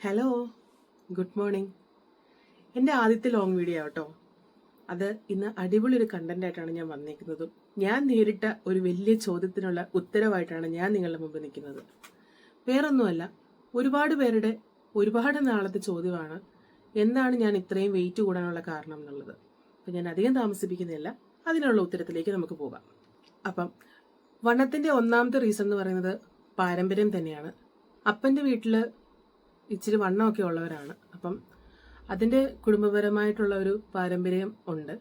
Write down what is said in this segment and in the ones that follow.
Hello good morning എന്റെ ആദ്യത്തെ long video ആട്ടോ. അത് ഇന്ന് അടിപൊളി ഒരു കണ്ടന്റ് ആയിട്ടാണ് ഞാൻ വന്നിരിക്കുന്നത് ഞാൻ നേരിട്ട ഒരു വലിയ ചോദ്യത്തിനുള്ള ഉത്തരവായിട്ടാണ് ഞാൻ നിങ്ങളുടെ മുമ്പ് നിൽക്കുന്നത്. വേറൊന്നുമല്ല ഒരുപാട് പേരുടെ ഒരുപാട് നാളത്തെ ചോദ്യമാണ് എന്താണ് ഞാൻ ഇത്രയും വെയിറ്റ് കൂടാനുള്ള കാരണം എന്നുള്ളത്. അപ്പം ഞാൻ അധികം താമസിപ്പിക്കുന്നില്ല അതിനുള്ള ഉത്തരത്തിലേക്ക് നമുക്ക് പോകാം. അപ്പം വണ്ണത്തിന്റെ ഒന്നാമത്തെ റീസൺ എന്ന് പറയുന്നത് പാരമ്പര്യം തന്നെയാണ്. അപ്പന്റെ വീട്ടിൽ ഇച്ചിരി വണ്ണമൊക്കെ ഉള്ളവരാണ്. അപ്പം അതിന്റെ കുടുംബപരമായിട്ടുള്ള ഒരു പാരമ്പര്യം ഉണ്ട്.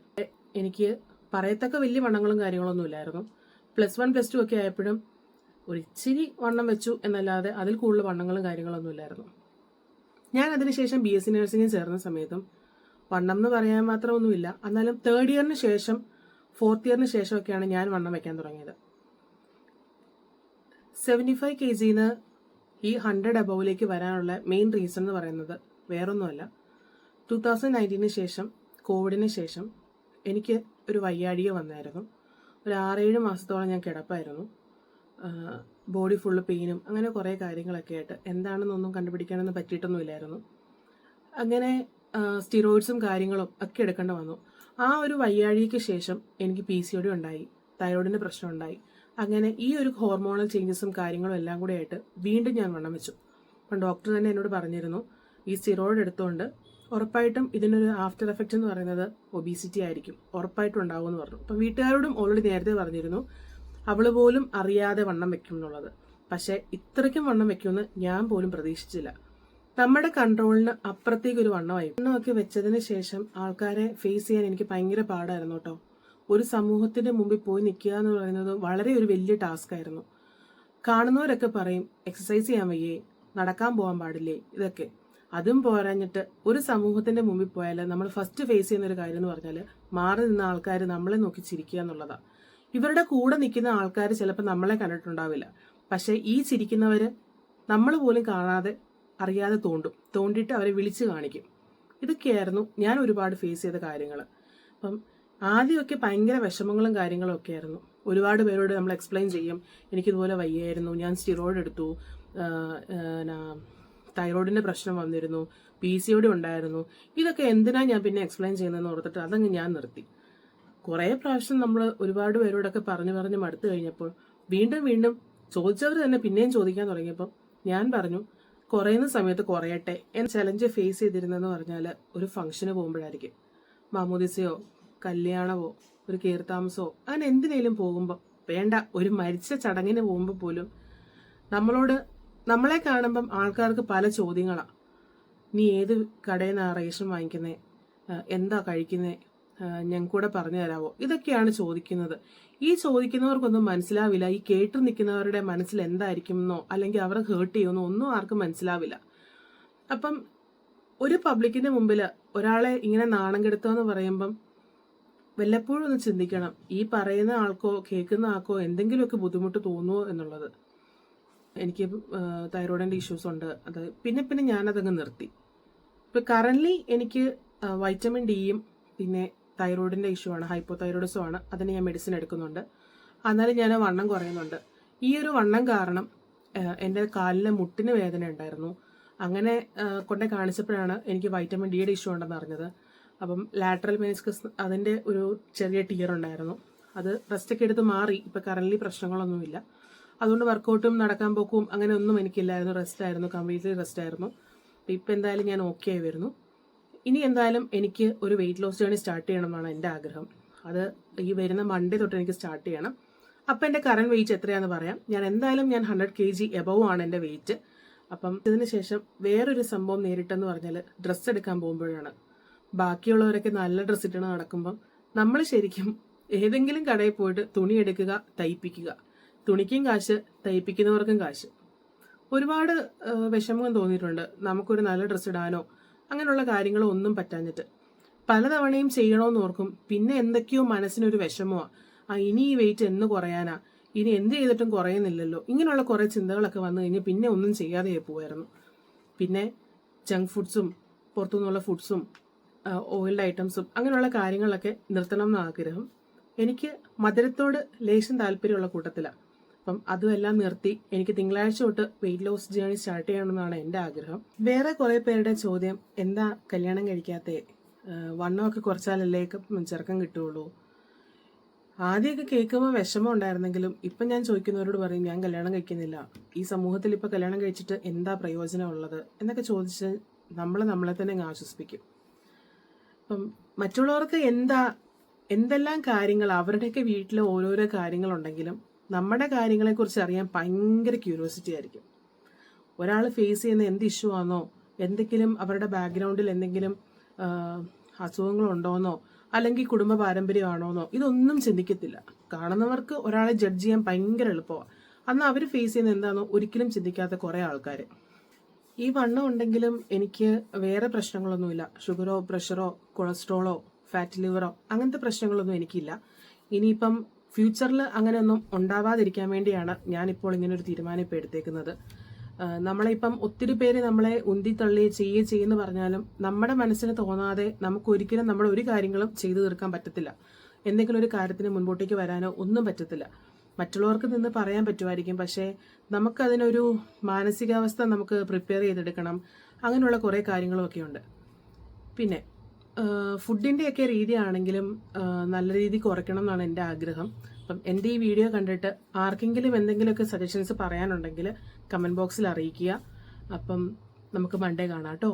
എനിക്ക് പറയത്തക്ക വലിയ വണ്ണങ്ങളും കാര്യങ്ങളൊന്നും ഇല്ലായിരുന്നു. പ്ലസ് വൺ പ്ലസ് ടു ഒക്കെ ആയപ്പോഴും ഒരു ഇച്ചിരി വണ്ണം വെച്ചു എന്നല്ലാതെ അതിൽ കൂടുതൽ വണ്ണങ്ങളും കാര്യങ്ങളൊന്നും ഇല്ലായിരുന്നു. ഞാൻ അതിനുശേഷം ബി എസ് സി നഴ്സിംഗിൽ ചേർന്ന സമയത്തും വണ്ണം എന്ന് പറയാൻ മാത്രമൊന്നുമില്ല. എന്നാലും തേർഡ് ഇയറിന് ശേഷം ഫോർത്ത് ഇയറിന് ശേഷമൊക്കെയാണ് ഞാൻ വണ്ണം വെക്കാൻ തുടങ്ങിയത്. സെവന്റി ഫൈവ് കെ ജിന്ന് ഈ ഹൺഡ്രഡ് അബൗവിലേക്ക് വരാനുള്ള മെയിൻ റീസൺ എന്ന് പറയുന്നത് വേറൊന്നുമല്ല. ടു തൗസൻഡ് നയന്റീന് ശേഷം കോവിഡിന് ശേഷം എനിക്ക് ഒരു വയ്യാഴിക വന്നായിരുന്നു. ഒരു ആറേഴ് മാസത്തോളം ഞാൻ കിടപ്പായിരുന്നു. ബോഡി ഫുള്ള് പെയിനും അങ്ങനെ കുറേ കാര്യങ്ങളൊക്കെ ആയിട്ട് എന്താണെന്നൊന്നും കണ്ടുപിടിക്കാനൊന്നും പറ്റിയിട്ടൊന്നുമില്ലായിരുന്നു അങ്ങനെ സ്റ്റിറോയിഡ്സും കാര്യങ്ങളും ഒക്കെ എടുക്കേണ്ടി വന്നു. ആ ഒരു വയ്യാഴിക്ക് ശേഷം എനിക്ക് പി സി ഒടി ഉണ്ടായി. തൈറോയിഡിന്റെ പ്രശ്നം ഉണ്ടായി അങ്ങനെ ഈ ഒരു ഹോർമോണൽ ചേഞ്ചസും കാര്യങ്ങളും എല്ലാം കൂടെ ആയിട്ട് വീണ്ടും ഞാൻ വണ്ണം വെച്ചു അപ്പം ഡോക്ടർ തന്നെ എന്നോട് പറഞ്ഞിരുന്നു ഈ സ്റ്റിറോയിഡ് എടുത്തുകൊണ്ട് ഉറപ്പായിട്ടും ഇതിനൊരു ആഫ്റ്റർ എഫക്റ്റ് എന്ന് പറയുന്നത് ഒബീസിറ്റി ആയിരിക്കും. ഉറപ്പായിട്ടും ഉണ്ടാവും എന്ന് പറഞ്ഞു. അപ്പം വീട്ടുകാരോടും ഓൾറെഡി നേരത്തെ പറഞ്ഞിരുന്നു അവൾ പോലും അറിയാതെ വണ്ണം വെക്കും എന്നുള്ളത്. പക്ഷേ ഇത്രയ്ക്കും വണ്ണം വെക്കുമെന്ന് ഞാൻ പോലും പ്രതീക്ഷിച്ചില്ല. നമ്മുടെ കൺട്രോളിന് അപ്പുറത്തേക്ക് ഒരു വണ്ണമായി. വണ്ണമൊക്കെ വെച്ചതിന് ശേഷം ആൾക്കാരെ ഫേസ് ചെയ്യാൻ എനിക്ക് ഭയങ്കര പാടായിരുന്നു കേട്ടോ. ഒരു സമൂഹത്തിന്റെ മുമ്പിൽ പോയി നിൽക്കുക എന്ന് പറയുന്നത് വളരെ ഒരു വലിയ ടാസ്ക് ആയിരുന്നു. കാണുന്നവരൊക്കെ പറയും എക്സസൈസ് ചെയ്യാൻ വയ്യേ നടക്കാൻ പോകാൻ പാടില്ലേ? ഇതൊക്കെ. അതും പോരാഞ്ഞിട്ട് ഒരു സമൂഹത്തിന്റെ മുമ്പിൽ പോയാൽ നമ്മൾ ഫസ്റ്റ് ഫേസ് ചെയ്യുന്ന ഒരു കാര്യം എന്ന് പറഞ്ഞാൽ മാറി നിന്ന ആൾക്കാർ നമ്മളെ നോക്കി ചിരിക്കുക എന്നുള്ളതാണ് ഇവരുടെ കൂടെ നിൽക്കുന്ന ആൾക്കാർ ചിലപ്പോൾ നമ്മളെ കണ്ടിട്ടുണ്ടാവില്ല. പക്ഷേ ഈ ചിരിക്കുന്നവര് നമ്മൾ പോലും കാണാതെ അറിയാതെ തോണ്ടും തോണ്ടിയിട്ട് അവരെ വിളിച്ചു കാണിക്കും. ഇതൊക്കെയായിരുന്നു ഞാൻ ഒരുപാട് ഫേസ് ചെയ്ത കാര്യങ്ങൾ അപ്പം ആദ്യമൊക്കെ ഭയങ്കര വിഷമങ്ങളും കാര്യങ്ങളും ഒക്കെ ആയിരുന്നു. ഒരുപാട് പേരോട് നമ്മൾ എക്സ്പ്ലെയിൻ ചെയ്യും. എനിക്കിതുപോലെ വയ്യായിരുന്നു. ഞാൻ സ്റ്റിറോയിഡ് എടുത്തു. തൈറോയിഡിന്റെ പ്രശ്നം വന്നിരുന്നു. പി സി ഒടി ഉണ്ടായിരുന്നു. ഇതൊക്കെ എന്തിനാ ഞാൻ പിന്നെ എക്സ്പ്ലെയിൻ ചെയ്യുന്നതെന്ന് ഓർത്തിട്ട് അതങ്ങ് ഞാൻ നിർത്തി. കുറേ പ്രാവശ്യം നമ്മൾ ഒരുപാട് പേരോടൊക്കെ പറഞ്ഞു പറഞ്ഞ് മടുത്തു കഴിഞ്ഞപ്പോൾ വീണ്ടും വീണ്ടും ചോദിച്ചവർ തന്നെ പിന്നെയും ചോദിക്കാൻ തുടങ്ങിയപ്പോൾ ഞാൻ പറഞ്ഞു കുറയുന്ന സമയത്ത് കുറയട്ടെ. എന്ന ചലഞ്ച് ഫേസ് ചെയ്തിരുന്നതെന്ന് പറഞ്ഞാൽ ഒരു ഫംഗ്ഷന് പോകുമ്പോഴായിരിക്കും. മാമോദിസയോ കല്യാണമോ ഒരു കീർത്താമസോ അങ്ങനെ എന്തിനേലും പോകുമ്പോൾ വേണ്ട ഒരു മരിച്ച ചടങ്ങിന് പോകുമ്പോൾ പോലും നമ്മളോട് നമ്മളെ കാണുമ്പം ആൾക്കാർക്ക് പല ചോദ്യങ്ങളാണ് നീ ഏത് കടയിൽ നിന്നാണ് റേഷൻ വാങ്ങിക്കുന്നത് എന്താ കഴിക്കുന്നത് ഞങ്ങൾക്ക് കൂടെ പറഞ്ഞു തരാമോ ഇതൊക്കെയാണ് ചോദിക്കുന്നത്. ഈ ചോദിക്കുന്നവർക്കൊന്നും മനസ്സിലാവില്ല. ഈ കേട്ടു നിൽക്കുന്നവരുടെ മനസ്സിൽ എന്തായിരിക്കും എന്നോ അല്ലെങ്കിൽ അവർ ഹേർട്ട് ചെയ്യുമെന്നോ ഒന്നും ആർക്കും മനസ്സിലാവില്ല. അപ്പം ഒരു പബ്ലിക്കിന്റെ മുമ്പിൽ ഒരാളെ ഇങ്ങനെ നാണം കെടുത്തുക എന്ന് പറയുമ്പം വല്ലപ്പോഴും ഒന്ന് ചിന്തിക്കണം ഈ പറയുന്ന ആൾക്കോ കേൾക്കുന്ന ആൾക്കോ എന്തെങ്കിലുമൊക്കെ ബുദ്ധിമുട്ട് തോന്നുമോ എന്നുള്ളത്. എനിക്ക് തൈറോയിഡിന്റെ ഇഷ്യൂസ് ഉണ്ട്. അത് പിന്നെ പിന്നെ ഞാനതങ്ങ് നിർത്തി. ഇപ്പം കറന്റ്ലി എനിക്ക് വൈറ്റമിൻ ഡിയും പിന്നെ തൈറോയിഡിന്റെ ഇഷ്യൂ ആണ് ഹൈപ്പോ തൈറോയിഡിസും ആണ്. അതിന് ഞാൻ മെഡിസിൻ എടുക്കുന്നുണ്ട്. എന്നാലും ഞാൻ വണ്ണം കുറയുന്നുണ്ട്. ഈ ഒരു വണ്ണം കാരണം എന്റെ കാലിലെ മുട്ടിന് വേദന ഉണ്ടായിരുന്നു. അങ്ങനെ കൊണ്ടേ കാണിച്ചപ്പോഴാണ് എനിക്ക് വൈറ്റമിൻ ഡിയുടെ ഇഷ്യൂ ഉണ്ടെന്ന് അറിഞ്ഞത്. അപ്പം ലാറ്ററൽ മെനിസ്കസ് അതിന്റെ ഒരു ചെറിയ ടിയർ ഉണ്ടായിരുന്നു. അത് റെസ്റ്റ് ഒക്കെ എടുത്ത് മാറി. ഇപ്പം കറന്റ് പ്രശ്നങ്ങളൊന്നുമില്ല. അതുകൊണ്ട് വർക്കൗട്ടും നടക്കാൻ പോക്കും അങ്ങനെ ഒന്നും എനിക്കില്ലായിരുന്നു. റെസ്റ്റ് ആയിരുന്നു. കംപ്ലീറ്റ്ലി റെസ്റ്റ് ആയിരുന്നു. അപ്പം ഇപ്പം എന്തായാലും ഞാൻ ഓക്കെ ആയി വരുന്നു. ഇനി എന്തായാലും എനിക്ക് ഒരു വെയിറ്റ് ലോസ് ജേണി സ്റ്റാർട്ട് ചെയ്യണം എന്നാണ് എന്റെ ആഗ്രഹം. അത് ഈ വരുന്ന മൺഡേ തൊട്ട് എനിക്ക് സ്റ്റാർട്ട് ചെയ്യണം. അപ്പം എന്റെ കറണ്ട് വെയിറ്റ് എത്രയാണെന്ന് പറയാം. ഞാൻ എന്തായാലും ഞാൻ ഹൺഡ്രഡ് കെ ജി എബവ് ആണ് എന്റെ വെയിറ്റ് അപ്പം ഇതിന് ശേഷം വേറൊരു സംഭവം നേരിട്ടെന്ന് പറഞ്ഞാൽ ഡ്രസ്സ് എടുക്കാൻ പോകുമ്പോഴാണ്. ബാക്കിയുള്ളവരൊക്കെ നല്ല ഡ്രസ്സ് ഇട്ടണ നടക്കുമ്പം നമ്മൾ ശരിക്കും ഏതെങ്കിലും കടയിൽ പോയിട്ട് തുണി എടുക്കുക തയ്പ്പിക്കുക. തുണിക്കും കാശ് തയ്പ്പിക്കുന്നവർക്കും കാശ്. ഒരുപാട് വിഷമം തോന്നിയിട്ടുണ്ട്. നമുക്കൊരു നല്ല ഡ്രസ്സ് ഇടാനോ അങ്ങനെയുള്ള കാര്യങ്ങളോ ഒന്നും പറ്റാഞ്ഞിട്ട്. പലതവണയും ചെയ്യണമെന്ന് ഓർക്കും. പിന്നെ എന്തൊക്കെയോ മനസ്സിനൊരു വിഷമോ ആ ഇനി ഈ വെയിറ്റ് എന്ന് കുറയാനാ. ഇനി എന്ത് ചെയ്തിട്ടും കുറയുന്നില്ലല്ലോ. ഇങ്ങനെയുള്ള കുറെ ചിന്തകളൊക്കെ വന്നു കഴിഞ്ഞ് പിന്നെ ഒന്നും ചെയ്യാതെ പോവായിരുന്നു. പിന്നെ ജങ്ക് ഫുഡ്സും പുറത്തുനിന്നുള്ള ഫുഡ്സും ഓയിൽഡ് ഐറ്റംസും അങ്ങനെയുള്ള കാര്യങ്ങളൊക്കെ നിർത്തണം എന്ന് ആഗ്രഹം. എനിക്ക് മധുരത്തോട് ലേശം താല്പര്യമുള്ള കൂട്ടത്തിലാണ് അപ്പം അതുമെല്ലാം നിർത്തി എനിക്ക് തിങ്കളാഴ്ച തൊട്ട് വെയിറ്റ് ലോസ് ജേണി സ്റ്റാർട്ട് ചെയ്യണമെന്നാണ് എന്റെ ആഗ്രഹം. വേറെ കുറേ പേരുടെ ചോദ്യം എന്താ കല്യാണം കഴിക്കാത്ത? വണ്ണമൊക്കെ കുറച്ചാലല്ലേ ചെറുക്കം കിട്ടുകയുള്ളൂ ആദ്യമൊക്കെ കേൾക്കുമ്പോൾ വിഷമം ഉണ്ടായിരുന്നെങ്കിലും ഇപ്പം ഞാൻ ചോദിക്കുന്നവരോട് പറയും ഞാൻ കല്യാണം കഴിക്കുന്നില്ല. ഈ സമൂഹത്തിൽ ഇപ്പം കല്യാണം കഴിച്ചിട്ട് എന്താ പ്രയോജനം ഉള്ളത്? എന്നൊക്കെ ചോദിച്ച് നമ്മൾ നമ്മളെ തന്നെ ആശ്വസിപ്പിക്കും. അപ്പം മറ്റുള്ളവർക്ക് എന്താ എന്തെല്ലാം കാര്യങ്ങൾ അവരുടെയൊക്കെ വീട്ടിൽ ഓരോരോ കാര്യങ്ങളുണ്ടെങ്കിലും നമ്മുടെ കാര്യങ്ങളെക്കുറിച്ച് അറിയാൻ ഭയങ്കര ക്യൂരിയോസിറ്റി ആയിരിക്കും. ഒരാൾ ഫേസ് ചെയ്യുന്ന എന്ത് ഇഷ്യൂ ആണോ എന്തെങ്കിലും അവരുടെ ബാക്ക്ഗ്രൗണ്ടിൽ എന്തെങ്കിലും അസുഖങ്ങളുണ്ടോന്നോ അല്ലെങ്കിൽ കുടുംബ പാരമ്പര്യമാണോന്നോ ഇതൊന്നും ചിന്തിക്കത്തില്ല. കാണുന്നവർക്ക് ഒരാളെ ജഡ്ജ് ചെയ്യാൻ ഭയങ്കര എളുപ്പമാണ് അന്ന് അവർ ഫേസ് ചെയ്യുന്ന എന്താണോ ഒരിക്കലും ചിന്തിക്കാത്ത കുറേ ആൾക്കാർ ഈ വണ്ണം ഉണ്ടെങ്കിലും എനിക്ക് വേറെ പ്രശ്നങ്ങളൊന്നുമില്ല. ഷുഗറോ പ്രഷറോ കൊളസ്ട്രോളോ ഫാറ്റ് ലിവറോ അങ്ങനത്തെ പ്രശ്നങ്ങളൊന്നും എനിക്കില്ല. ഇനിയിപ്പം ഫ്യൂച്ചറിൽ അങ്ങനെയൊന്നും ഉണ്ടാവാതിരിക്കാൻ വേണ്ടിയാണ് ഞാനിപ്പോൾ ഇങ്ങനെ ഒരു തീരുമാനം ഇപ്പോൾ എടുത്തേക്കുന്നത്. നമ്മളെ നമ്മളിപ്പം ഒത്തിരി പേര് നമ്മളെ ഉന്തി തള്ളി ചെയ്യേ ചെയ്യുന്ന പറഞ്ഞാലും നമ്മുടെ മനസ്സിന് തോന്നാതെ നമുക്ക് ഒരിക്കലും നമ്മുടെ ഒരു കാര്യങ്ങളും ചെയ്തു തീർക്കാൻ പറ്റത്തില്ല. എന്തെങ്കിലും ഒരു കാര്യത്തിന് മുൻപോട്ടേക്ക് വരാനോ ഒന്നും പറ്റത്തില്ല. മറ്റുള്ളവർക്ക് നിന്ന് പറയാൻ പറ്റുമായിരിക്കും. പക്ഷേ നമുക്കതിനൊരു മാനസികാവസ്ഥ നമുക്ക് പ്രിപ്പയർ ചെയ്തെടുക്കണം. അങ്ങനെയുള്ള കുറേ കാര്യങ്ങളുമൊക്കെ ഉണ്ട് പിന്നെ ഫുഡിന്റെയൊക്കെ രീതിയാണെങ്കിലും നല്ല രീതി കുറയ്ക്കണം എന്നാണ് എന്റെ ആഗ്രഹം. അപ്പം എന്റെ ഈ വീഡിയോ കണ്ടിട്ട് ആർക്കെങ്കിലും എന്തെങ്കിലുമൊക്കെ സജഷൻസ് പറയാനുണ്ടെങ്കിൽ കമന്റ് ബോക്സിൽ അറിയിക്കുക. അപ്പം നമുക്ക് മൺഡേ കാണാം കേട്ടോ.